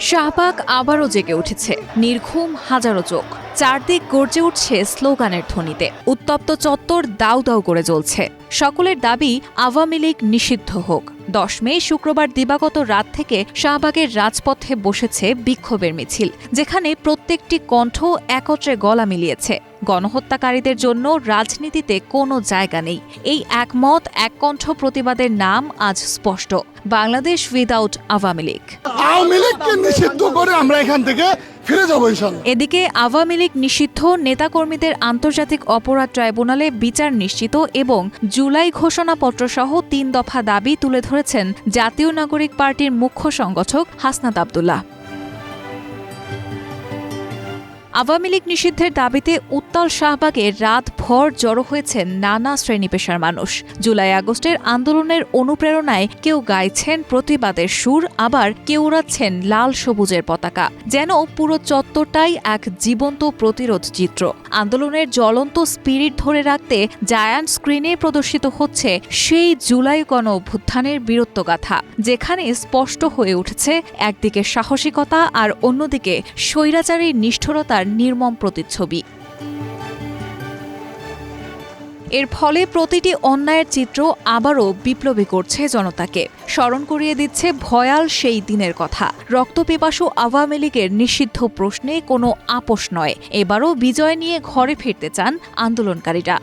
শাহবাগ আবারও জেগে উঠেছে। নির্ঘুম হাজারো চোখ। চারদিক গর্জে উঠছে স্লোগানের ধ্বনিতে। উত্তপ্ত চত্বর দাউ দাউ করে জ্বলছে। সকলের দাবি, আওয়ামী লীগ নিষিদ্ধ হোক। দশ মে শুক্রবার দিবাগত রাত থেকে শাহবাগের রাজপথে বসেছে বিক্ষোভের মিছিল, যেখানে প্রত্যেকটি কণ্ঠ একত্রে গলা মিলিয়েছে। গণহত্যাকারীদের জন্য রাজনীতিতে কোনো জায়গা নেই। এই একমত এককণ্ঠ প্রতিবাদের নাম আজ স্পষ্ট। Bangladesh without Awami League. Awami লীগকে নিষিদ্ধ করে আমরা এখান থেকে ফিরে যাব এদিকে আওয়ামী লীগ নিষিদ্ধ নেতাকর্মীদের আন্তর্জাতিক অপরাধ ট্রাইব্যুনালে বিচার নিশ্চিত এবং জুলাই ঘোষণাপত্র সহ তিন দফা দাবি তুলে ধরেছেন জাতীয় নাগরিক পার্টির মুখ্য সংগঠক হাসনাত আবদুল্লাহ। আওয়ামী লীগ নিষিদ্ধের দাবিতে উত্তাল শাহবাগে রাত ভর জড়ো হয়েছেন নানা শ্রেণি পেশার মানুষ। জুলাই আগস্টের আন্দোলনের অনুপ্রেরণায় কেউ গাইছেন প্রতিবাদের সুর, আবার কেউ উড়াচ্ছেন লাল সবুজের পতাকা। যেন পুরো চত্বরটাই এক জীবন্ত প্রতিরোধ চিত্র। আন্দোলনের জ্বলন্ত স্পিরিট ধরে রাখতে জায়ান্ট স্ক্রিনে প্রদর্শিত হচ্ছে সেই জুলাই গণ অভ্যুত্থানের বীরত্বগাথা, যেখানে স্পষ্ট হয়ে উঠেছে একদিকে সাহসিকতা আর অন্যদিকে স্বৈরাচারী নিষ্ঠুরতার নির্মম প্রতিচ্ছবি। এর ফলে প্রতিটি অন্যায়ের চিত্র আবারও বিপ্লবী করছে জনতাকে। স্মরণ করিয়ে দিচ্ছে ভয়াল সেই দিনের কথা। রক্তপিপাসু আওয়ামী লীগের নিষিদ্ধ প্রশ্নে কোনো আপোষ নয়। এবারও বিজয় নিয়ে ঘরে ফিরতে চান আন্দোলনকারীরা।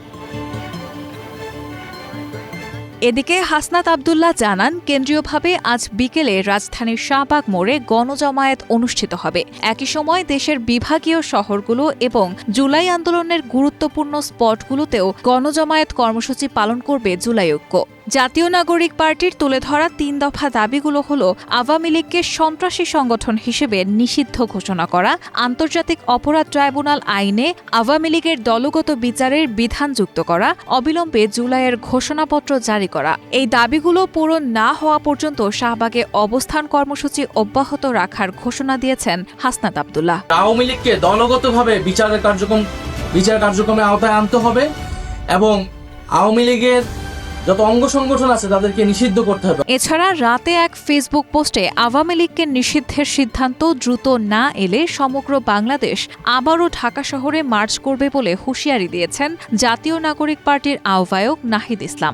এদিকে হাসনাত আবদুল্লাহ জানান, কেন্দ্রীয়ভাবে আজ বিকেলে রাজধানীর শাহবাগ মোড়ে গণজমায়েত অনুষ্ঠিত হবে। একই সময় দেশের বিভাগীয় শহরগুলো এবং জুলাই আন্দোলনের গুরুত্বপূর্ণ স্পটগুলোতেও গণজমায়েত কর্মসূচি পালন করবে জুলাই ঐক্য। জাতীয় নাগরিক পার্টির তুলে ধরা তিন দফা দাবিগুলো হল আওয়ামী লীগকে সন্ত্রাসী সংগঠন হিসেবে নিষিদ্ধ ঘোষণা করা, আন্তর্জাতিক অপরাধ ট্রাইব্যুনাল আইনে আওয়ামী লীগের দলগত বিচারের বিধান যুক্ত করা, অবিলম্বে জুলাইয়ের ঘোষণাপত্র জারি করা। এই দাবিগুলো পূরণ না হওয়া পর্যন্ত শাহবাগে অবস্থান কর্মসূচি অব্যাহত রাখার ঘোষণা দিয়েছেন হাসনাত আবদুল্লাহ। আওয়ামী লীগকে দলগতভাবে বিচারের কার্যক্রম বিচার কার্যক্রমের আওতায় আনতে হবে এবং আওয়ামী লীগের যত অঙ্গ সংগঠন আছে তাদেরকে নিষিদ্ধ করতে হবে। এছাড়া রাতে এক ফেসবুক পোস্টে আওয়ামী লীগকে নিষিদ্ধের সিদ্ধান্ত দ্রুত না এলে সমগ্র বাংলাদেশ আবারও ঢাকা শহরে মার্চ করবে বলে হুঁশিয়ারি দিয়েছেন জাতীয় নাগরিক পার্টির আহ্বায়ক নাহিদ ইসলাম।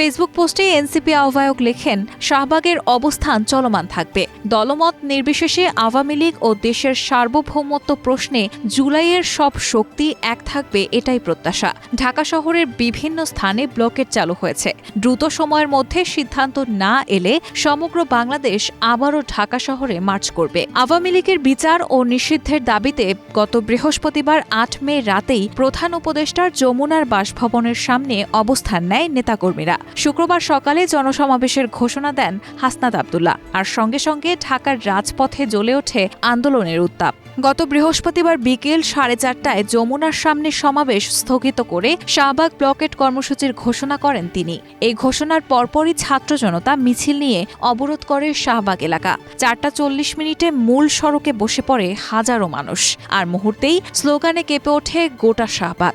ফেসবুক পোস্টে এনসিপি আহ্বায়ক লেখেন, শাহবাগের অবস্থান চলমান থাকবে। দলমত নির্বিশেষে আওয়ামী লীগ ও দেশের সার্বভৌমত্ব প্রশ্নে জুলাইয়ের সব শক্তি এক থাকবে এটাই প্রত্যাশা। ঢাকা শহরের বিভিন্ন স্থানে ব্লকেট চালু হয়েছে। দ্রুত সময়ের মধ্যে সিদ্ধান্ত না এলে সমগ্র বাংলাদেশ আবারও ঢাকা শহরে মার্চ করবে। আওয়ামী লীগের বিচার ও নিষিদ্ধের দাবিতে গত বৃহস্পতিবার আট মে রাতেই প্রধান উপদেষ্টার যমুনার বাসভবনের সামনে অবস্থান নেয় নেতাকর্মীরা। শুক্রবার সকালে জনসমাবেশের ঘোষণা দেন হাসনাত আবদুল্লাহ। আর সঙ্গে সঙ্গে ঢাকার রাজপথে জ্বলে ওঠে আন্দোলনের উত্তাপ। গত বৃহস্পতিবার বিকেল সাড়ে চারটায় যমুনার সামনে সমাবেশ স্থগিত করে শাহবাগ ব্লকেট কর্মসূচির ঘোষণা করেন তিনি। এই ঘোষণার পরপরই ছাত্র জনতা মিছিল নিয়ে অবরোধ করে শাহবাগ এলাকা। চারটা চল্লিশ মিনিটে মূল সড়কে বসে পড়ে হাজারো মানুষ। আর মুহূর্তেই স্লোগানে কেঁপে ওঠে গোটা শাহবাগ।